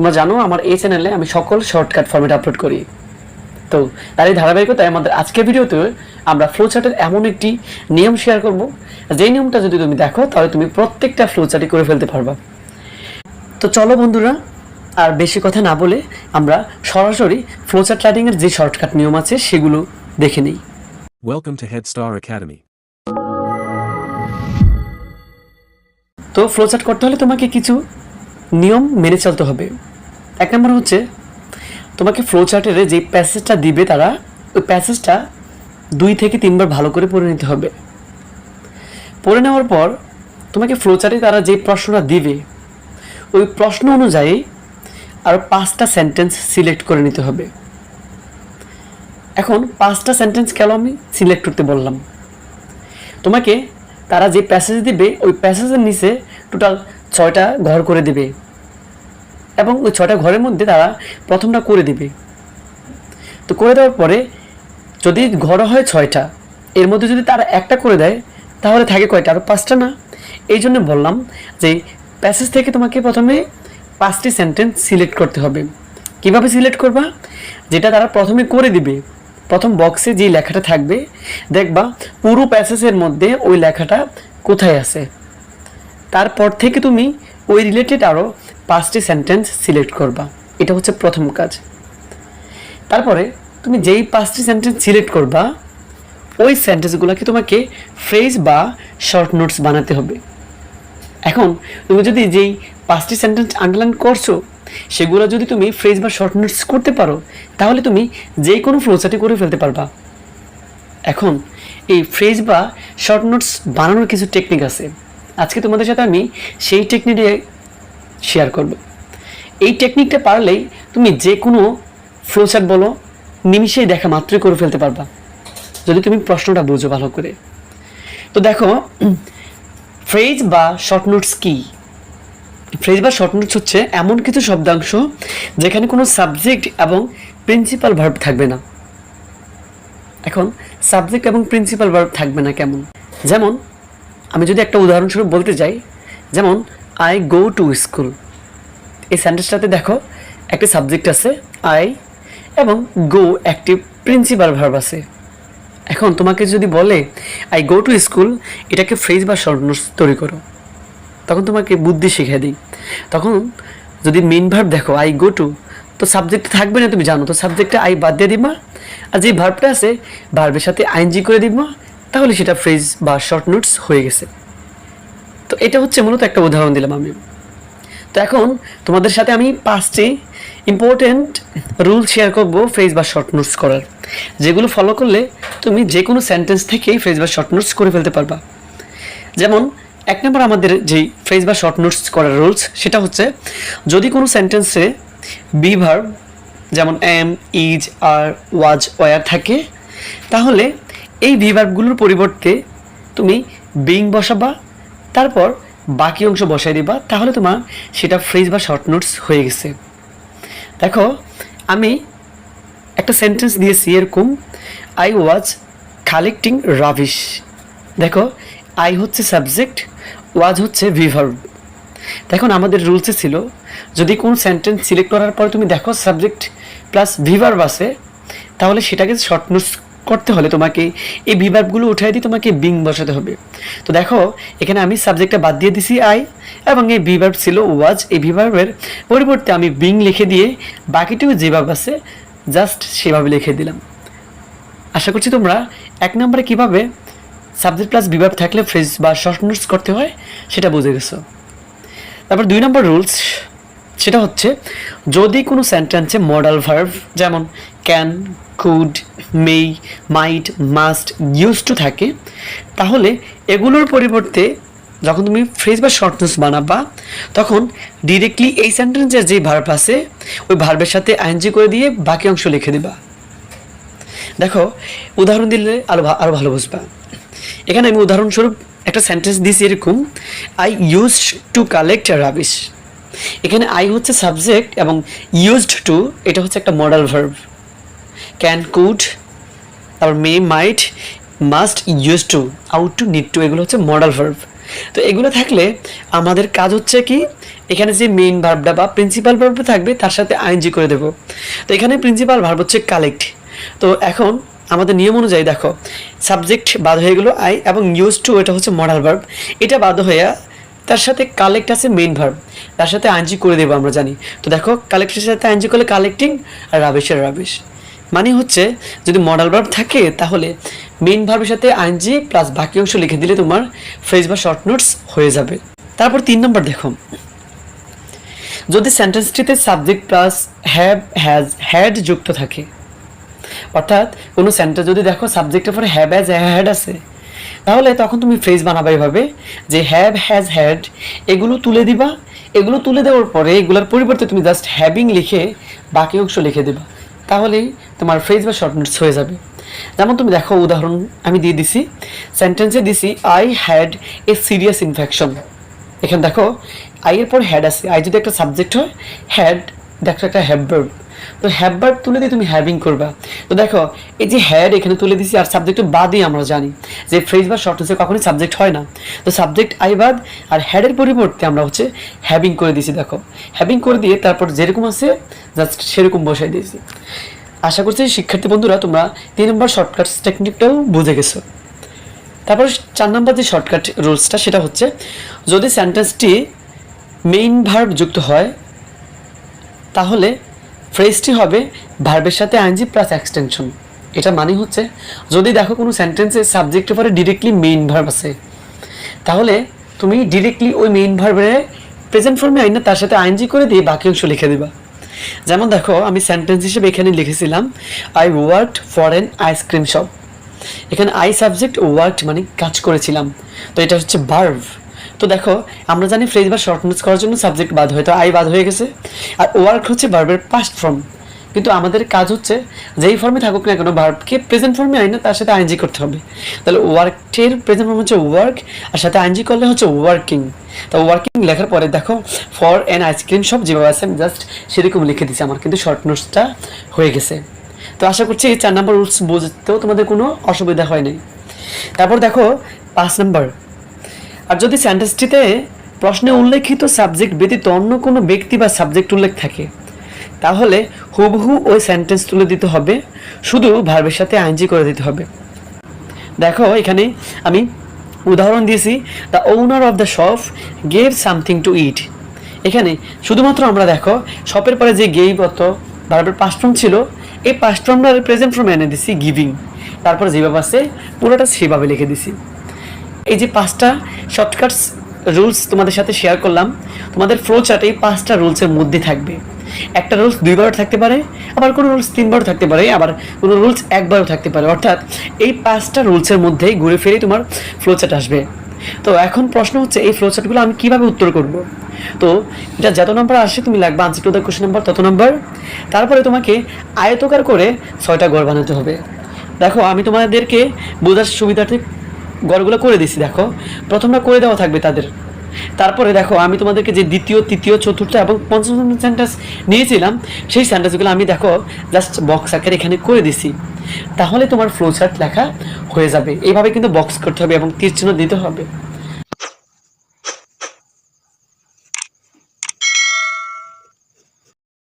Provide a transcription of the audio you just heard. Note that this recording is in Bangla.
তোমরা জানো আমার এই চ্যানেলে আমি সকল শর্টকাট ফরম্যাট আপলোড করি। তো তার এই ধারাবাহিকতায় আমাদের আজকের ভিডিওতে আমরা ফ্লোচার্টের এমন একটি নিয়ম শেয়ার করব। যে নিয়মটা যদি তুমি দেখো তাহলে তুমি প্রত্যেকটা ফ্লোচার্টই করে ফেলতে পারবা। তো চলো বন্ধুরা আর বেশি কথা না বলে আমরা সরাসরি ফ্লোচার্ট রাইডিংয়ের যে শর্টকাট নিয়ম আছে সেগুলো দেখে নিই। Welcome to Head Star Academy. তো ফ্লোচার্ট করতে হলে তোমাকে কিছু নিয়ম মেনে চলতে হবে। এক নম্বর হচ্ছে, তোমাকে ফ্লো চার্টের যে প্যাসেজটা দিবে তারা, ওই প্যাসেজটা দুই থেকে তিনবার ভালো করে পড়ে নিতে হবে। পড়ে নেওয়ার পর তোমাকে ফ্লো চার্টে তারা যে প্রশ্নটা দিবে, ওই প্রশ্ন অনুযায়ী আরও পাঁচটা সেন্টেন্স সিলেক্ট করে নিতে হবে। এখন পাঁচটা সেন্টেন্স কেন আমি সিলেক্ট করতে বললাম? তোমাকে তারা যে প্যাসেজ দিবে, ওই প্যাসেজের নিচে টোটাল ছয়টা ঘর করে দেবে। এবং ওই ছটা ঘরের মধ্যে তারা প্রথমটা করে দিবে। তো করে দেওয়ার পরে যদি ঘর হয় ছয়টা, এর মধ্যে যদি তারা একটা করে দেয়, তাহলে থাকে কয়টা? আরও পাঁচটা না? এই জন্য বললাম যে প্যাসেজ থেকে তোমাকে প্রথমে পাঁচটি সেন্টেন্স সিলেক্ট করতে হবে। কীভাবে সিলেক্ট করবা? যেটা তারা প্রথমে করে দিবে, প্রথম বক্সে যে লেখাটা থাকবে, দেখবা পুরো প্যাসেজের মধ্যে ওই লেখাটা কোথায় আছে? তারপর থেকে তুমি ওই রিলেটেড আরও পাঁচটি সেন্টেন্স সিলেক্ট করবা। এটা হচ্ছে প্রথম কাজ। তারপরে তুমি যেই পাঁচটি সেন্টেন্স সিলেক্ট করবা, ওই সেন্টেন্সগুলোকে তোমাকে ফ্রেজ বা শর্ট নোটস বানাতে হবে। এখন তুমি যদি যেই পাঁচটি সেন্টেন্স আন্ডারলাইন করছ, সেগুলো যদি তুমি ফ্রেজ বা শর্ট নোটস করতে পারো, তাহলে তুমি যে কোনো ফ্লোচার্টে করে ফেলতে পারবা। এখন এই ফ্রেজ বা শর্ট নোটস বানানোর কিছু টেকনিক আছে। আজকে তোমাদের সাথে আমি সেই টেকনিকটা শেয়ার করব। এই টেকনিকটা পারলেই তুমি যে কোনো ফ্লোচার্ট বলো, নিমিষেই দেখা মাত্রই করে ফেলতে পারবা। যদি তুমি প্রশ্নটা বুঝো ভালো করে। তো দেখো ফ্রেজ বা শর্ট নোটস কি? ফ্রেজ বা শর্ট নোটস হচ্ছে এমন কিছু শব্দাংশ যেখানে কোনো সাবজেক্ট এবং প্রিন্সিপাল ভার্ব থাকবে না। এখন সাবজেক্ট এবং প্রিন্সিপাল ভার্ব থাকবে না কেমন? যেমন, আমি যদি একটা উদাহরণস্বরূপ বলতে যাই যেমন আই গো টু স্কুল এই সেন্টেন্সটাতে দেখো, একটি সাবজেক্ট আছে আই এবং গো একটি প্রিন্সিপাল ভার্ব আছে। এখন তোমাকে যদি বলে আই গো টু স্কুল এটাকে ফ্রেজ বা নোটস তৈরি করো। তখন তোমাকে বুদ্ধি শিখিয়ে দিই। তখন যদি মেন ভার্ব দেখো আই গো টু তো সাবজেক্ট থাকবে না, তুমি জানো। তো সাবজেক্টটা আই বাদ দিয়ে দিবা। আর যে ভার্বটা আছে ভার্বের সাথে আইনজি করে দিবা, তাহলে সেটা ফ্রেজ বা শর্ট নোটস হয়ে গেছে। এটা হচ্ছে মূলত একটা উদাহরণ দিলাম আমি। তো এখন তোমাদের সাথে আমি পাঁচটি ইম্পর্টেন্ট রুল শেয়ার করব ফ্রেজ বা শর্ট নোটস করার। যেগুলো ফলো করলে তুমি যে কোনো সেন্টেন্স থেকেই ফ্রেজ বা শর্ট নোটস করে ফেলতে পারবা। যেমন, এক নম্বর আমাদের যেই ফ্রেজ বা শর্ট নোটস করার রুলস সেটা হচ্ছে যদি কোনো সেন্টেন্সে বি ভার্ব যেমন am is are was were থাকে, তাহলে এই ভি পরিবর্তে তুমি বিং বসাবা তারপর বাকি অংশ বসাই দিবা, তাহলে তোমার সেটা ফ্রেজ বা শর্ট নোটস হয়ে গেছে। দেখো, আমি একটা সেন্টেন্স দিয়েছি এরকম আই ওয়াজ কালেক্টিং রাবিশ দেখো আই হচ্ছে সাবজেক্ট ওয়াজ হচ্ছে ভিভার্ব দেখুন আমাদের রুলসে ছিল, যদি কোন সেন্টেন্স সিলেক্ট করার পর তুমি দেখো সাবজেক্ট প্লাস ভিভার্ব আছে, তাহলে সেটাকে শর্ট নোটস করতে হলে তোমাকে এই ভিভার্বগুলো উঠাই দিয়ে তোমাকে বিং বসাতে হবে। তো দেখো, এখানে আমি সাবজেক্টটা বাদ দিয়ে দিছি আই এবং এই ভিভার্ব ছিল ওয়াজ এই ভিভার্বের পরিবর্তে আমি বিং লিখে দিয়ে বাকিটুকু যেভাবে আছে জাস্ট সেভাবে লিখে দিলাম। আশা করছি তোমরা এক নম্বরে কীভাবে সাবজেক্ট প্লাস বিভাগ থাকলে ফ্রেজ বা শর্ট নোটস করতে হয়, সেটা বুঝে গেছো। তারপর দুই নম্বর রুলস সেটা হচ্ছে, যদি কোনো সেন্টেন্সে মডাল ভার্ভ যেমন can could may might must use to থাকে, তাহলে এগুলোর পরিবর্তে যখন তুমি ফ্রেজ বা শর্ট বানাবা, তখন ডিরেক্টলি এই সেন্টেন্সের যে ভার্ব আছে, ওই ভার্বের সাথে আইনজি করে দিয়ে বাকি অংশ লিখে দিবা। দেখো, উদাহরণ দিলে আরও ভা- আরও ভালো বুঝবা। এখানে আমি উদাহরণস্বরূপ একটা সেন্টেন্স দিয়েছি এরকম I use to collect rubbish এখানে আই হচ্ছে সাবজেক্ট এবং ইউজড টু এটা হচ্ছে একটা মডাল ভার্ব ক্যান কুড তারপর may might must use to ought to need to এগুলো হচ্ছে মডাল ভার্ব তো এগুলো থাকলে আমাদের কাজ হচ্ছে কি? এখানে যে মেইন ভার্বটা বা প্রিন্সিপাল ভার্বটা থাকবে, তার সাথে আইনজি করে দেবো। তো এখানে প্রিন্সিপাল ভার্ব হচ্ছে কালেক্ট তো এখন আমাদের নিয়ম অনুযায়ী দেখো সাবজেক্ট বাদ হয়ে গেলো আই এবং ইউজ টু এটা হচ্ছে মডাল ভার্ব এটা বাদ হয়ে তার সাথে কালেক্ট আছে মেইন ভার্ব তার সাথে আইনজি করে দেবো আমরা জানি। তো দেখো কালেক্টের সাথে আইনজি করলে কালেক্টিং আর রাবিশের রাবিশ মানে হচ্ছে, যদি মডাল ভার্ব থাকে, তাহলে মেইন ভার্বের সাথে আইনজি প্লাস বাকি অংশ লিখে দিলে তোমার ফ্রেজ বা শর্ট নোটস হয়ে যাবে। তারপর তিন নম্বর দেখো। যদি সেন্টেন্সটিতে subject plus have has had যুক্ত থাকে, অর্থাৎ কোনো সেন্টেন্স যদি দেখো সাবজেক্টের পরে হ্যাভ হ্যাজ হ্যাড আছে, তাহলে তখন তুমি ফ্রেজ বানাবে এভাবে যে হ্যাভ হ্যাজ হ্যাড এগুলো তুলে দিবা। এগুলো তুলে দেওয়ার পরে এগুলোর পরিবর্তে তুমি জাস্ট হ্যাভিং লিখে বাকি অংশ লিখে দেবা। তাহলেই তোমার ফ্রেজ বা শর্ট নোটস হয়ে যাবে। যেমন তুমি দেখো উদাহরণ আমি দিয়ে দিছি। সেন্টেন্সে দিছি I had a serious infection এখানে দেখো আই এর পর হ্যাড আছে। আই যদি একটা সাবজেক্ট হয় হ্যাড দেখো একটা হ্যাবভার্ব তো হ্যাবভার্ব তুলে দিয়ে তুমি হ্যাভিং করবা। তো দেখো, এই যে হ্যাড এখানে তুলে দিছি, আর সাবজেক্ট বাদই আমরা জানি। যে ফ্রেজ বা শর্ট হচ্ছে কখনোই সাবজেক্ট হয় না। তো সাবজেক্ট আই বাদ, আর হ্যাডের পরিবর্তে আমরা হচ্ছে হ্যাভিং করে দিয়েছি দেখো। হ্যাভিং করে দিয়ে তারপর যেরকম আছে জাস্ট সেরকম বসাই দিয়েছি। আশা করছি শিক্ষার্থী বন্ধুরা, তোমরা তিন নম্বর শর্টকাট টেকনিকটাও বুঝে গেছো। তারপর চার নম্বর যে শর্টকাট রুলসটা সেটা হচ্ছে, যদি সেন্টেন্সটি মেইন ভার্ব যুক্ত হয় তাহলে ফ্রেজটি হবে ভার্বের সাথে আইনজি প্লাস এক্সটেনশন এটা মানে হচ্ছে, যদি দেখো কোনো সেন্টেন্সের সাবজেক্টের পরে ডিরেক্টলি মেইন ভার্ব আছে, তাহলে তুমি ডিরেক্টলি ওই মেইন ভার্বের প্রেজেন্ট ফর্মে আইন না, তার সাথে আইনজি করে দিয়ে বাকি অংশ লিখে দিবা। যেমন দেখো, আমি সেন্টেন্স হিসেবে এখানে লিখেছিলাম I worked for an ice cream shop এখানে আই সাবজেক্ট ওয়ার্কড মানে কাজ করেছিলাম। তো এটা হচ্ছে ভার্ভ তো দেখো, আমরা জানি ফ্রেজ বা শর্ট নোটস করার জন্য সাবজেক্ট বাদ হয়, তো আই বাদ হয়ে গেছে। আর ওয়ার্ক হচ্ছে ভার্বের পাস্ট ফর্ম কিন্তু আমাদের কাজ হচ্ছে, যেই ফর্মে থাকুক না কেন ভার্বকে প্রেজেন্ট ফর্মে আই না, তার সাথে আইনজি করতে হবে। তাহলে ওয়ার্কের প্রেজেন্ট ফর্ম হচ্ছে ওয়ার্ক আর সাথে আইনজি করলে হচ্ছে ওয়ার্কিং তো ওয়ার্কিং লেখার পরে দেখো ফর অ্যান আইসক্রিম সব যেভাবে আছে, আমি জাস্ট সেরকম লিখে দিচ্ছি আমার, কিন্তু শর্ট নোটসটা হয়ে গেছে। তো আশা করছি এই চার নম্বর রুলস বুঝতেও তোমাদের কোনো অসুবিধা হয় নাই। তারপর দেখো, পাঁচ নম্বর আর যদি সেন্টেন্সটিতে প্রশ্নে উল্লেখিত সাবজেক্ট ব্যতীত অন্য কোনো ব্যক্তি বা সাবজেক্ট উল্লেখ থাকে, তাহলে হুবহু ওই সেন্টেন্স তুলে দিতে হবে। শুধু ভার্বের সাথে আইনজি করে দিতে হবে। দেখো, এখানে আমি উদাহরণ দিয়েছি the owner of the shop gave something to it এখানে শুধুমাত্র আমরা দেখো শপের পরে যে গেভ অত ভার্বের পাস্ট ছিল, এই পাস্ট ফর্মটা প্রেজেন্ট ফর্মে এনে দিছি গিভিং তারপর যেভাবে আছে, পুরোটা সেভাবে লিখে দিছি। এই যে পাঁচটা শর্টকাটস রুলস তোমাদের সাথে শেয়ার করলাম। তোমাদের ফ্লো চার্ট এই পাঁচটা রুলসের মধ্যে থাকবে। একটা রুলস দুইবারও থাকতে পারে, আবার কোনো রুলস তিনবারও থাকতে পারে, আবার কোনো রুলস একবারও থাকতে পারে। অর্থাৎ এই পাঁচটা রুলসের মধ্যেই ঘুরে ফিরে তোমার ফ্লো চার্ট আসবে। তো এখন প্রশ্ন হচ্ছে, এই ফ্লো চার্টগুলো আমি কীভাবে উত্তর করব? তো এটা যত নম্বর আসে তুমি লাগবে answer to the question number তত নম্বর তারপরে তোমাকে আয়তকার করে ছয়টা গড় বানাতে হবে। দেখো, আমি তোমাদেরকে বোঝার সুবিধার্থে গড়গুলো করে দিছি দেখো। প্রথমটা করে দেওয়া থাকবে তাদের। তারপরে দেখো, আমি তোমাদেরকে যে দ্বিতীয়, তৃতীয়, চতুর্থ এবং পঞ্চম সেন্টেন্স নিয়েছিলাম, সেই সেন্টেন্সগুলো আমি দেখো জাস্ট বক্স আকারে এখানে করে দিছি তাহলে তোমার ফ্লো চার্ট লেখা হয়ে যাবে। এইভাবে কিন্তু বক্স করতে হবে এবং তীর চিহ্ন দিতে হবে।